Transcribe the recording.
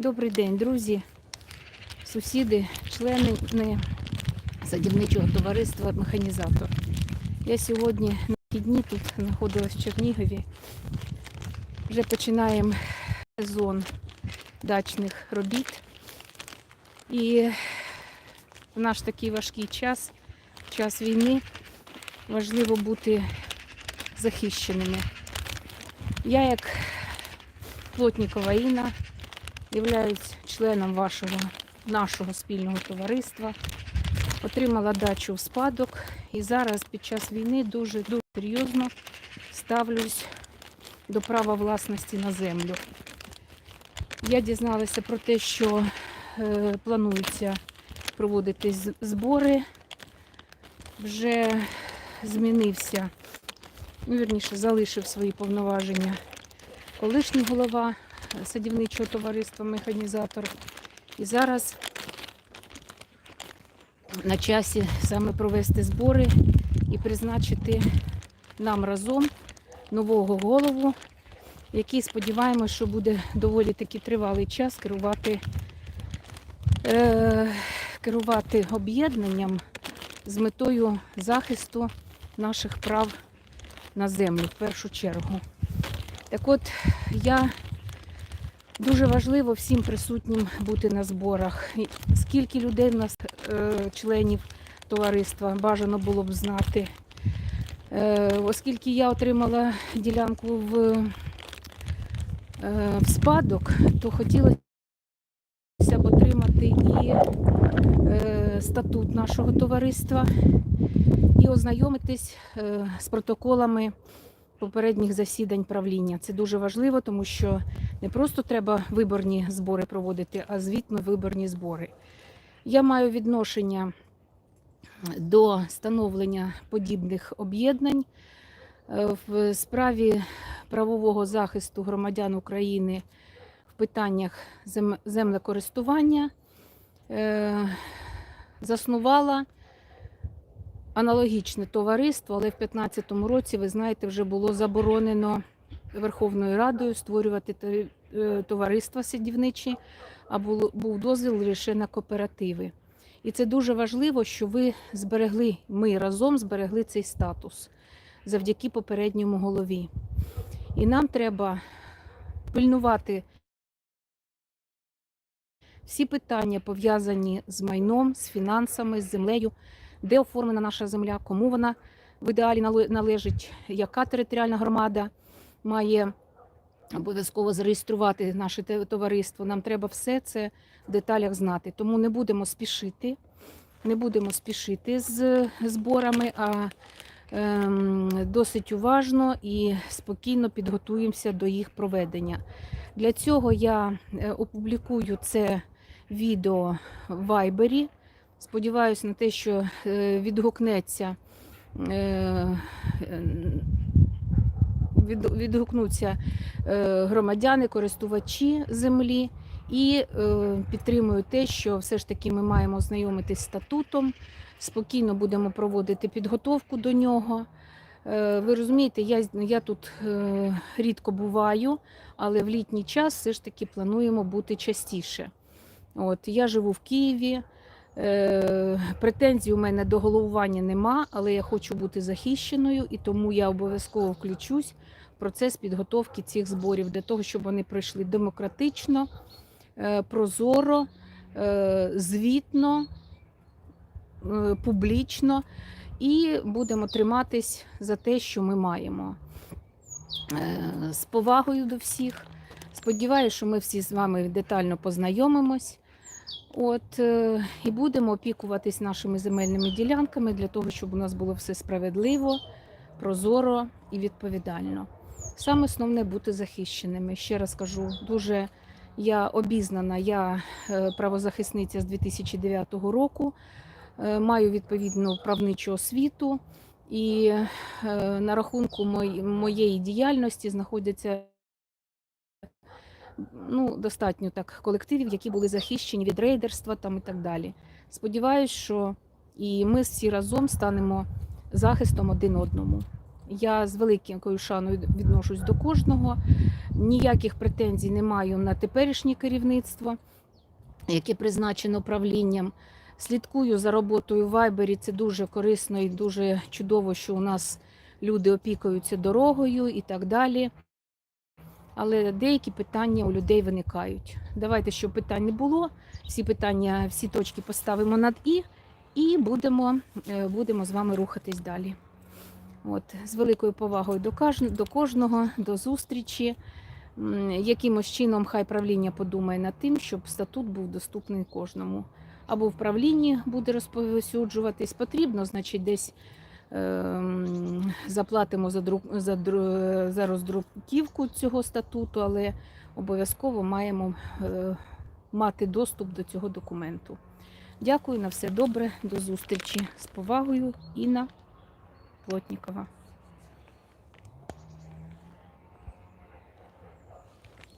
Добрий день, друзі, сусіди, члени садівничого товариства Механізатор. Я сьогодні на вихідні тут знаходилась в Чернігові. Вже починаємо сезон дачних робіт. І в наш такий важкий час, час війни, важливо бути захищеними. Я як Плотнікова Інна, являюсь членом вашого нашого спільного товариства. Отримала дачу в спадок і зараз під час війни дуже дуже серйозно ставлюсь до права власності на землю. Я дізналася про те, що е, планується проводити збори. Вже змінився, ну, вірніше, залишив свої повноваження колишній голова садівничого товариства Механізатор. І зараз на часі саме провести збори і призначити нам разом нового голову, який сподіваємося, що буде доволі таки тривалий час керувати, е, керувати об'єднанням з метою захисту наших прав на землю в першу чергу. Так от я дуже важливо всім присутнім бути на зборах. Скільки людей в нас е, членів товариства бажано було б знати. Е, оскільки я отримала ділянку в, е, в спадок, то хотілося б отримати і статут нашого товариства і ознайомитись з протоколами попередніх засідань правління. Це дуже важливо, тому що не просто треба виборні збори проводити, а звітно виборні збори. Я маю відношення до становлення подібних об'єднань Е, в справі правового захисту громадян України в питаннях землекористування е, заснувала аналогічне товариство, але в 2015 році, ви знаєте, вже було заборонено Верховною Радою створювати е, товариства садівничі, а був дозвіл лише на кооперативи. І це дуже важливо, що ви зберегли, ми разом зберегли цей статус завдяки попередньому голові. І нам треба пильнувати всі питання, пов'язані з майном, з фінансами, з землею, де оформлена наша земля, кому вона в ідеалі належить, яка територіальна громада має обов'язково зареєструвати наше товариство. Нам треба все це в деталях знати. Тому не будемо спішити, не будемо спішити з зборами, а ем, досить уважно і спокійно підготуємося до їх проведення. Для цього я е, опублікую це відео в Вайбері. Сподіваюся на те, що е, відгукнеться. е, е, від- Відгукнуться громадяни, користувачі землі і підтримую те, що все ж таки ми маємо ознайомитись з статутом, спокійно будемо проводити підготовку до нього. Ви розумієте, я, я тут рідко буваю, але в літній час все ж таки плануємо бути частіше. От, я живу в Києві. Е, претензій у мене до головування нема, але я хочу бути захищеною, і тому я обов'язково включусь в процес підготовки цих зборів для того, щоб вони пройшли демократично, е, прозоро, е, звітно, публічно, і будемо триматись за те, що ми маємо. З повагою до всіх. Сподіваюся, що ми всі з вами детально познайомимось. От, е, і будемо опікуватись нашими земельними ділянками для того, щоб у нас було все справедливо, прозоро і відповідально. Саме основне бути захищеними. Ще раз кажу, дуже я обізнана, я е, правозахисниця з 2009 року, е, маю відповідну правничу освіту, і на рахунку моєї діяльності знаходяться ну, достатньо так колективів, які були захищені від рейдерства там і так далі. Сподіваюсь, що і ми всі разом станемо захистом один одному. Я з великою шаною відношусь до кожного. Ніяких претензій не маю на теперішнє керівництво, яке призначено правлінням. Слідкую за роботою в Вайбері. Це дуже корисно і дуже чудово, що у нас люди опікуються дорогою і так далі. Але деякі питання у людей виникають. Давайте, щоб питань не було, всі питання, всі точки поставимо над і, і будемо, е, будемо з вами рухатись далі. От, з великою повагою до, кожного, до зустрічі. Якимось чином хай правління подумає над тим, щоб статут був доступний кожному. Або в правлінні буде розповсюджуватись, потрібно, значить, десь заплатимо за, друк, за, за роздруківку цього статуту, але обов'язково маємо е, мати доступ до цього документу. Дякую на все добре, до зустрічі з повагою. Інна Плотнікова.